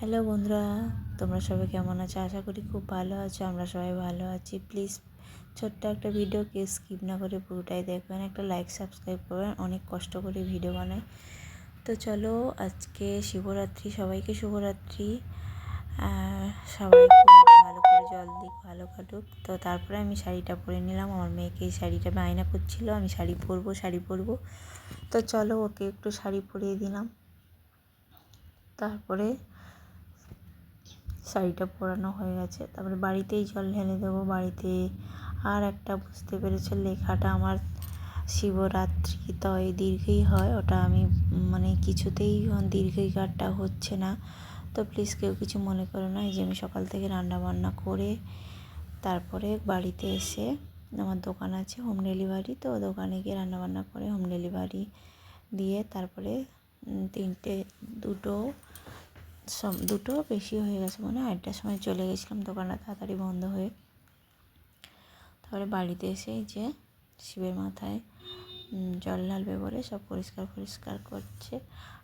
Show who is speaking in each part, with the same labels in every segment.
Speaker 1: Hello বন্ধুরা, তোমরা সবাই কেমন আছো? আশা করি খুব ভালো আছো, আমরা সবাই ভালো আছি। প্লিজ ছোট্ট একটা ভিডিওকে স্কিপ না করে পুরোটাই দেখবেন একটা লাইক সাবস্ক্রাইব করবেন অনেক কষ্ট করে ভিডিও বানাই। তো চলো, আজকে শিবরাত্রি, সবাইকে শুভরাত্রি। সবাই ভালো করে জল দিক, ভালো কাটুক। তো তারপরে আমি শাড়িটা পরে নিলাম। আমার মেয়েকে এই শাড়িটা বায়না করছিল, আমি শাড়ি পরবো শাড়ি পরবো। তো চলো, ওকে একটু শাড়ি পরিয়ে দিলাম। তারপরে শাড়িটা পরানো হয়ে গেছে। তারপরে বাড়িতেই জল ঢেলে দেবো, বাড়িতে আর একটা বুঝতে পেরেছ, লেখাটা আমার শিবরাত্রি তয় দীর্ঘই হয়, ওটা আমি মানে কিছুতেই দীর্ঘইকারটা হচ্ছে না। তো প্লিজ কেউ কিছু মনে করো না, এই যে আমি সকাল থেকে রান্না বান্না করে তারপরে বাড়িতে এসে আমার দোকান আছে হোম ডেলিভারি তো দোকানে গিয়ে রান্নাবান্না করে হোম ডেলিভারি দিয়ে তারপরে তিনটে, দুটো দুটো বেশি হয়ে গেছে মনে হয়। আটটার সময় চলে গেছিলাম দোকানটা তাড়াতাড়ি বন্ধ হয়ে। তারপরে বাড়িতে এসে যে শিবের মাথায় জল ঢালবে বলে সব পরিষ্কার পরিষ্কার করছে।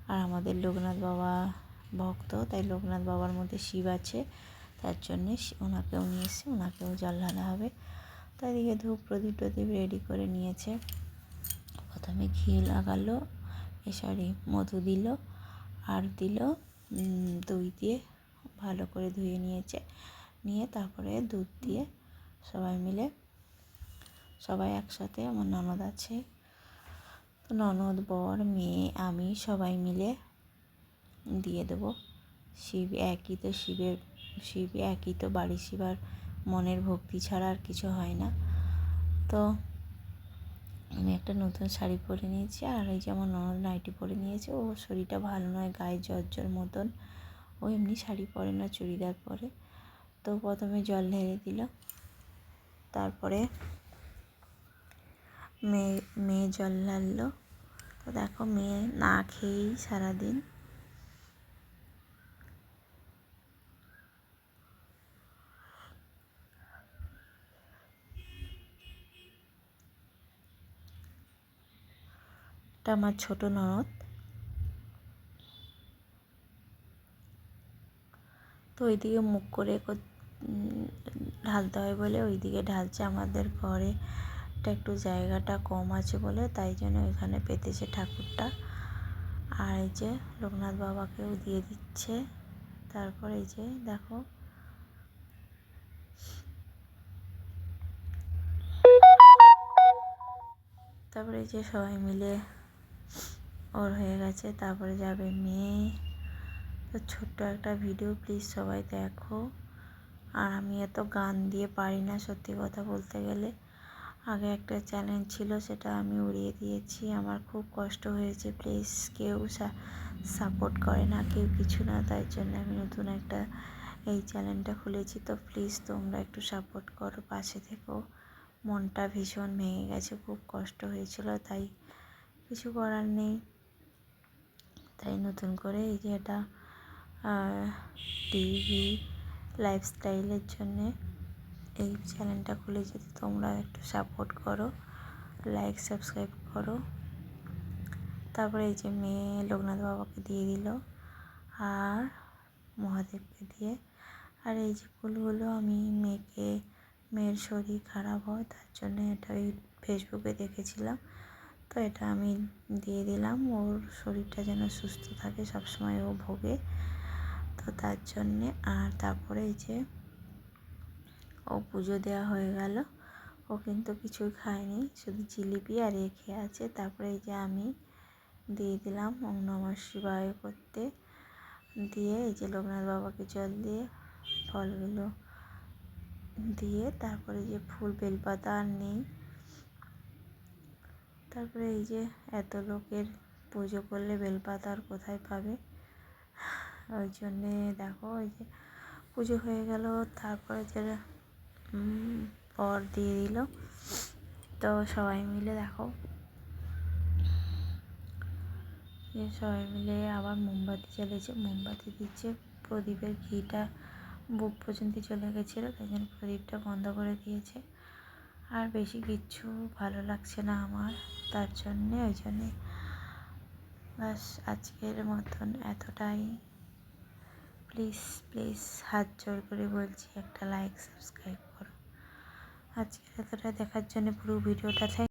Speaker 1: আর আমাদের লোকনাথ বাবা ভক্ত, তাই লোকনাথ বাবার মধ্যে শিব আছে। তার জন্যে ওনাকেও নিয়ে এসে ওনাকেও জল ঢালা হবে। তাই দিকে ধূপ প্রদীপ টদীপ রেডি করে নিয়েছে। প্রথমে ঘি লাগালো, এ সরি মধু দিল, আর দিল দই দিয়ে ভালো করে ধুয়ে নিয়েছে। নিয়ে তারপরে দুধ দিয়ে সবাই মিলে সবাই একসাথে, আমার ননদ আছে তো ননদ, বর, মেয়ে, আমি সবাই মিলে দিয়ে দেবো। শিব একই তো শিবের, শিব একই তো বাড়ি শিবার মনের ভক্তি ছাড়া আর কিছু হয় না। তো আমি একটা নতুন শাড়ি পরে নিয়েছি, আর এই যেমন ননদ নাইটি পরে নিয়েছে, ও শরীরটা ভালো নয়, গায়ে জ্বর মতন। ও এমনি শাড়ি পরে না, চুড়িদার পরে। তো প্রথমে জল ঢেলে দিল তারপরে মেয়ে মেয়ে জল ঢাললো। তো দেখো মেয়ে না খেয়েই সারাদিন এটা আমার ছোট ননদ। তো ওইদিকে মুখ করে ঢালতে হয় বলে ওইদিকে ঢালছে আমাদের ঘরে। একটু জায়গাটা কম আছে বলে তাই জন্য ওইখানে পেতেছে ঠাকুরটা। আর এই যে লোকনাথ বাবাকেও দিয়ে দিচ্ছে। তারপর এই যে দেখো। তারপরে যে সবাই মিলে ওর হয়ে গেছে, তারপরে যাবে মেয়ে। তো ছোট্ট একটা ভিডিও প্লিজ সবাই দেখো। আর আমি এত গান দিয়ে পারি না, সত্যি কথা বলতে গেলে। আগে একটা চ্যালেঞ্জ ছিল, সেটা আমি উড়িয়ে দিয়েছি। আমার খুব কষ্ট হয়েছে প্লিজ কেউ সাপোর্ট করে না, কেউ কিছু না। তাই জন্য আমি নতুন একটা এই চ্যানেলটা খুলেছি। তো প্লিজ তোমরা একটু সাপোর্ট করো, পাশে থেকো। মনটা ভীষণ ভেঙে গেছে, খুব কষ্ট হয়েছিল, তাই কিছু করার নেই। তাই নতুন করে এই যে এটা টিভি লাইফস্টাইলের জন্যে এই চ্যানেলটা খুলে যদি তোমরা একটু সাপোর্ট করো লাইক সাবস্ক্রাইব করো। তারপরে এই যে মেয়ে লোকনাথ বাবাকে দিয়ে দিল আর মহাদেবকে দিয়ে। আর এই যে ফুলগুলো আমি মেয়েকে, মেয়ের শরীর খারাপ হয়, তার জন্য এটা ওই ফেসবুকে দেখেছিলাম। তো এটা আমি দিয়ে দিলাম। ওর শরীরটা যেন সুস্থ থাকে, সবসময় ও ভোগে। তো তার জন্যে আর তারপরে এই যে ও পুজো দেওয়া হয়ে গেল। ও কিন্তু কিছুই খায়নি, শুধু জিলিপি আর এ খেয়ে আছে। তারপরে এই যে আমি দিয়ে দিলাম ওম নমঃ শিবায় করতে। দিয়ে এই যে লোকনাথ বাবাকে জল দিয়ে ফলগুলো দিয়ে তারপরে যে ফুল বেলপাতা আর নেই। তারপরে এই যে এত লোকের পুজো করলে বেলপাতা আর কোথায় পাবে? ওই জন্যে দেখো ওই যে পুজো হয়ে গেল, তারপরে যে পর দিয়ে দিল। তো সবাই মিলে দেখো। যে সবাই মিলে আবার মোমবাতি জ্বালিয়েছে মোমবাতি দিচ্ছে। প্রদীপের ঘিটা বুক পর্যন্ত চলে গেছিল, তাই জন্য প্রদীপটা বন্ধ করে দিয়েছে। আর বেশি কিচ্ছু ভালো লাগছে না আমার, তার জন্যে, ওই জন্যে। বাস আজকের মতন এতটাই। প্লিজ প্লিজ হাত জোর করে বলছি একটা লাইক, সাবস্ক্রাইব করো। আজকের এতটা দেখার জন্য পুরো ভিডিওটা থ্যাংক